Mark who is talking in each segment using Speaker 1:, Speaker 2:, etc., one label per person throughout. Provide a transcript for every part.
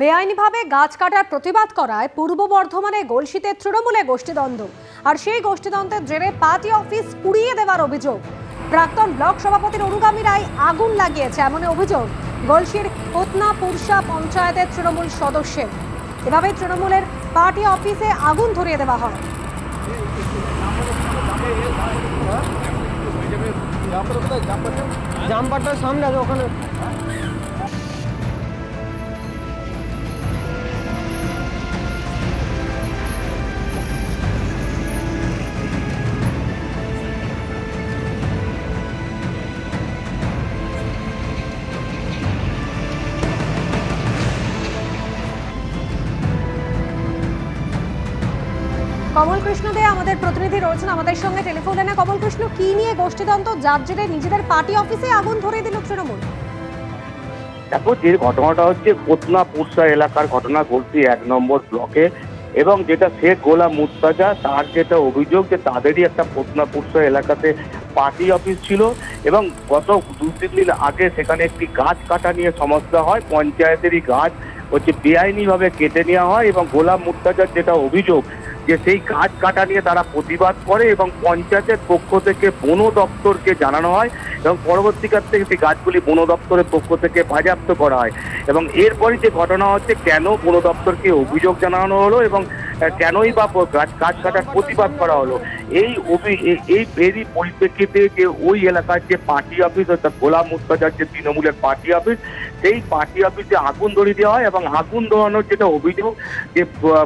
Speaker 1: বেআইনিভাবে গাছ কাটার প্রতিবাদ করায় পূর্ব বর্ধমানে গলসিতে তৃণমূলে গোষ্ঠীদ্বন্দ্ব। আর সেই গোষ্ঠীদ্বন্দ্বের জেরে পার্টি অফিস পুড়িয়ে দেওয়ার অভিযোগ। প্রাক্তন ব্লক সভাপতির অনুগামীরাই আগুন লাগিয়েছে এমন অভিযোগ গলসির কোতনা পুরসা পঞ্চায়েতের তৃণমূল সদস্যের। এভাবে তৃণমূলের পার্টি অফিসে আগুন ধরিয়ে দেওয়া হয়।
Speaker 2: জামপাটার সামনে আছে ওখানে।
Speaker 1: কমল কৃষ্ণ দে আমাদের প্রতিনিধি রয়েছেন আমাদের সঙ্গে টেলিফোন লাইনে কমল কৃষ্ণ কি নিয়ে গোষ্ঠীদ্বন্দ্ব? যার জেরে নিজেদের পার্টি অফিসে আগুন ধরিয়ে দিল তৃণমূল।
Speaker 3: দেখো, যে ঘটনাটা হচ্ছে কোতনা পুরসা এলাকার ঘটনা ঘটছে এক নম্বর ব্লকে, এবং যেটা শেখ গোলাম মুস্তাজা, তার যেটা অভিযোগ যে তাদেরই একটা কোতনা পুরসা এলাকাতে পার্টি অফিস ছিল, এবং গত দু তিন দিন আগে সেখানে একটি গাছ কাটা নিয়ে সমস্যা হয়, পঞ্চায়েতেরই গাছ হচ্ছে বেআইনিভাবে কেটে নেওয়া হয় এবং গোলাম মুর্তাজার যেটা অভিযোগ যে সেই গাছ কাটা নিয়ে তারা প্রতিবাদ করে এবং পঞ্চায়েতের পক্ষ থেকে বন দপ্তরকে জানানো হয় এবং পরবর্তীকাল থেকে সেই গাছগুলি বন দপ্তরের পক্ষ থেকে বাজেয়াপ্ত করা হয়। এবং এরপরে যে ঘটনা হচ্ছে কেন বন দপ্তরকে অভিযোগ জানানো হলো এবং কেনই বা গাছ গাছ কাটার প্রতিবাদ করা হলো এই অভি- এই- এরই পরিপ্রেক্ষিতে যে ওই এলাকার যে পার্টি অফিস অর্থাৎ গোলাম মুস্তাজার যে তৃণমূলের পার্টি অফিস সেই পার্টি অফিসে আগুন ধরিয়ে দেওয়া হয় এবং আগুন ধরানোর যেটা অভিযোগ যে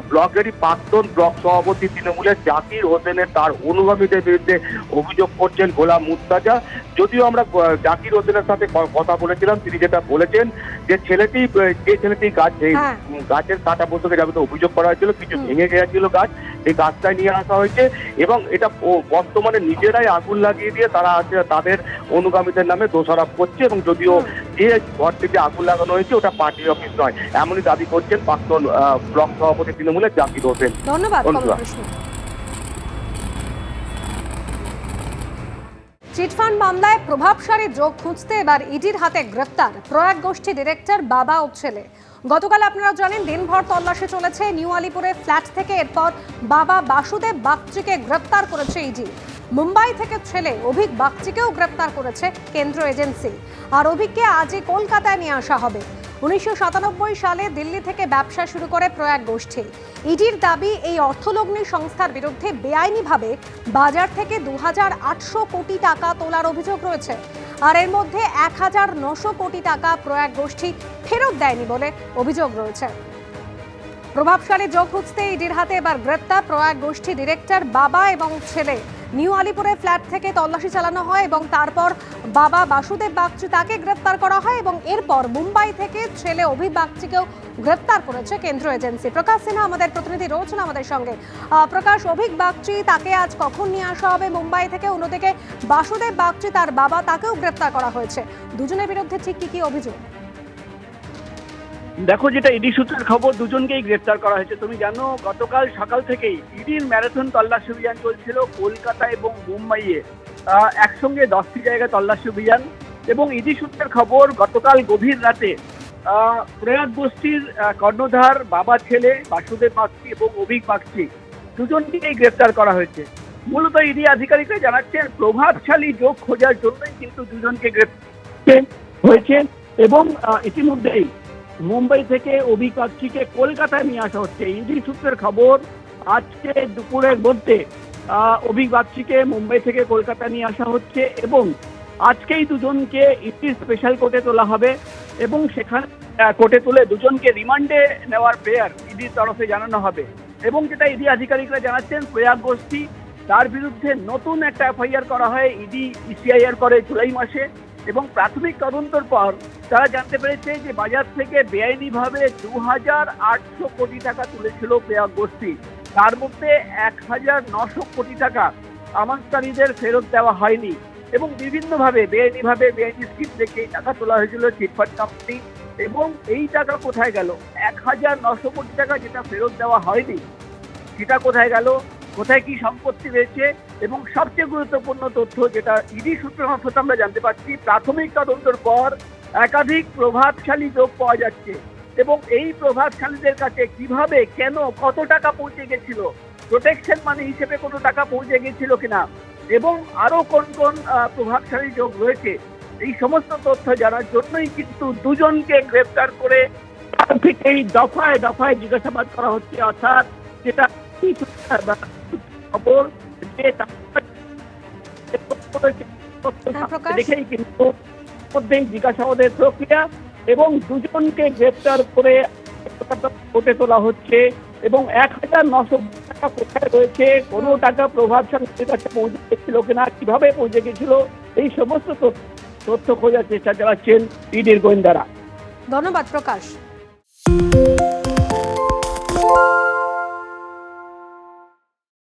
Speaker 3: ব্লকেরই প্রাক্তন ব্লক সভাপতি তৃণমূলের জাকির হোসেনের তার অনুগামীদের বিরুদ্ধে অভিযোগ করছেন গোলাম মুস্তাজা যদিও আমরা জাকির হোসেনের সাথে কথা বলেছিলাম তিনি যেটা বলেছেন যে ছেলেটি যে ছেলেটি গাছ
Speaker 1: হ্যাঁ।
Speaker 3: গাছের কাটা বসে যাবে অভিযোগ করা হয়েছিল কিছু
Speaker 1: হুম।
Speaker 3: ভেঙে গেছিল গাছ এই গাছটা নিয়ে আসা হয়েছে এবং এটা বর্তমানে নিজেরাই আগুন লাগিয়ে দিয়ে তারা আছে তাদের অনুগামীদের নামে দোষারোপ করছে এবং যদিও যে ঘর থেকে আগুন লাগানো হয়েছে ওটা পার্টি অফিস নয়। এমনই দাবি করছেন প্রাক্তন আহ, ব্লক সভাপতি তৃণমূলের জাকির হোসেন।
Speaker 1: ধন্যবাদ চিটফান্ড মামলায় প্রভাবশালী যোগ খুঁজতে এবার ইডির হাতে গ্রেপ্তার। প্রয়াগ গোষ্ঠী ডিরেক্টর, বাবা ও ছেলে। গতকাল আপনারা জানেন, দিনভর তল্লাশি চলেছে। নিউ আলিপুরে ফ্ল্যাট থেকে এরপর বাবা বাসুদেব বাগচিকে গ্রেপ্তার করেছে ইডি। মুম্বাই থেকে ছেলে অভিক বাগচিকেও গ্রেপ্তার করেছে কেন্দ্র এজেন্সি। আর অভিককে আজই কলকাতায় নিয়ে আসা হবে। উনিশশো সাতানব্বই সালে দিল্লি থেকে ব্যবসা শুরু করে প্রয়াগ গোষ্ঠী। ইডির দাবি, এই অর্থলগ্নি সংস্থার বিরুদ্ধে বেআইনিভাবে বাজার থেকে দু কোটি টাকা তোলার অভিযোগ রয়েছে। আর এর মধ্যে এক হাজার নশো কোটি টাকা প্রয়াগ গোষ্ঠী ফেরত দেয়নি বলে অভিযোগ রয়েছে। প্রভাবশালী যোগ খুঁজতে ইডির হাতে এবার গ্রেপ্তার প্রয়াগ গোষ্ঠী ডিরেক্টর বাবা এবং ছেলে। নিউ আলিপুরে ফ্ল্যাট থেকে তল্লাশি চালানো হয় এবং তারপর বাবা বাসুদেব বাগচি তাকে গ্রেপ্তার করা হয় এবং এরপর মুম্বাই থেকে ছেলে অভি বাগচিকেও গ্রেপ্তার করেছে কেন্দ্র এজেন্সি। প্রকাশ সিনহা, আমাদের প্রতিনিধি রয়েছেন আমাদের সঙ্গে। প্রকাশ, অভিক বাগচি তাকে আজ কখন নিয়ে আসা হবে? মুম্বাই থেকে অন্যদিকে বাসুদেব বাগচি তার বাবা তাকেও গ্রেপ্তার করা হয়েছে। দুজনের বিরুদ্ধে ঠিক কি কি অভিযোগ?
Speaker 4: দেখো যেটা ইডি সূত্রের খবর দুজনকেই গ্রেফতার করা হয়েছে। তুমি জানো গতকাল সকাল থেকেই ইডির ম্যারাথন তল্লাশি অভিযান চলছিল কলকাতা এবং মুম্বাইয়ে। একসঙ্গে দশটি জায়গায় তল্লাশি অভিযান এবং ইডি সূত্রের খবর গতকাল গভীর রাতে আহ, প্রয়াগ গোষ্ঠীর কর্ণধার বাবা ছেলে বাসুদেব বাগচি এবং অভিক বাগচি দুজনকেই গ্রেফতার করা হয়েছে। মূলত ইডি আধিকারিকরা জানাচ্ছেন প্রভাবশালী যোগ খোঁজার জন্যই কিন্তু দুজনকে গ্রেফতার হয়েছে এবং ইতিমধ্যেই মুম্বাই থেকে অভিক বাগচিকে কলকাতায় নিয়ে আসা হচ্ছে। ইডি সূত্রের খবর আজকে দুপুরের মধ্যে আহ, অভিক বাগচিকে মুম্বাই থেকে কলকাতা নিয়ে আসা হচ্ছে এবং আজকেই দুজনকে ইডি স্পেশাল কোর্টে তোলা হবে এবং সেখানে কোর্টে তুলে দুজনকে রিমান্ডে নেওয়ার প্রেয়ার ইডির তরফে জানানো হবে। এবং যেটা ইডি আধিকারিকরা জানাচ্ছেন প্রয়াগ গোষ্ঠী তার বিরুদ্ধে নতুন একটা এফআইআর করা হয়। ইডি ইসিআইআর করে জুলাই মাসে এবং প্রাথমিক তদন্তর পর তারা জানতে পেরেছে যে বাজার থেকে বেআইনিভাবে দু হাজার আটশো কোটি টাকা তুলেছিল প্রয়াগ গোষ্ঠী। তার মধ্যে এক হাজার নশো কোটি টাকা আমানতারীদের ফেরত দেওয়া হয়নি এবং বিভিন্নভাবে বেআইনিভাবে বেআইনি স্কিম থেকে টাকা তোলা হয়েছিল চিটফান্ড কোম্পানি এবং এই টাকা কোথায় গেল? এক হাজার নশো কোটি টাকা যেটা ফেরত দেওয়া হয়নি, সেটা কোথায় গেল? কোথায় কি সম্পত্তি রয়েছে? এবং সবচেয়ে গুরুত্বপূর্ণ তথ্য যেটা ইডি সূত্র মারফত আমরা জানতে পারছি, প্রাথমিক তদন্তের পর একাধিক প্রভাবশালী যোগ পাওয়া যাচ্ছে। এবং এই প্রভাবশালীদের কাছে কীভাবে কেন কত টাকা পৌঁছে গেছিল? প্রোটেকশন মানি হিসেবে কোনো টাকা পৌঁছে গেছিল কিনা? এবং আরও কোন কোন প্রভাবশালী যোগ রয়েছে? এই সমস্ত তথ্য জানার জন্যই কিন্তু দুজনকে গ্রেপ্তার করে তার থেকেই দফায় দফায় জিজ্ঞাসাবাদ করা হচ্ছে। অর্থাৎ যেটা খবর যে
Speaker 1: হ্যাঁ,
Speaker 4: দেখেই কিন্তু মধ্যেই জিজ্ঞাসাবাদের প্রক্রিয়া এবং দুজনকে গ্রেপ্তার করে কোটে তোলা হচ্ছে এবং এক হাজার নশো টাকা কোথায় রয়েছে, কোনো টাকা প্রভাবশালীদের কাছে পৌঁছে গেছিল কিনা, কীভাবে পৌঁছে গেছিল, এই সমস্ত তথ্য- খোঁজার চেষ্টা চালাচ্ছেন ইডির গোয়েন্দারা।
Speaker 1: ধন্যবাদ প্রকাশ।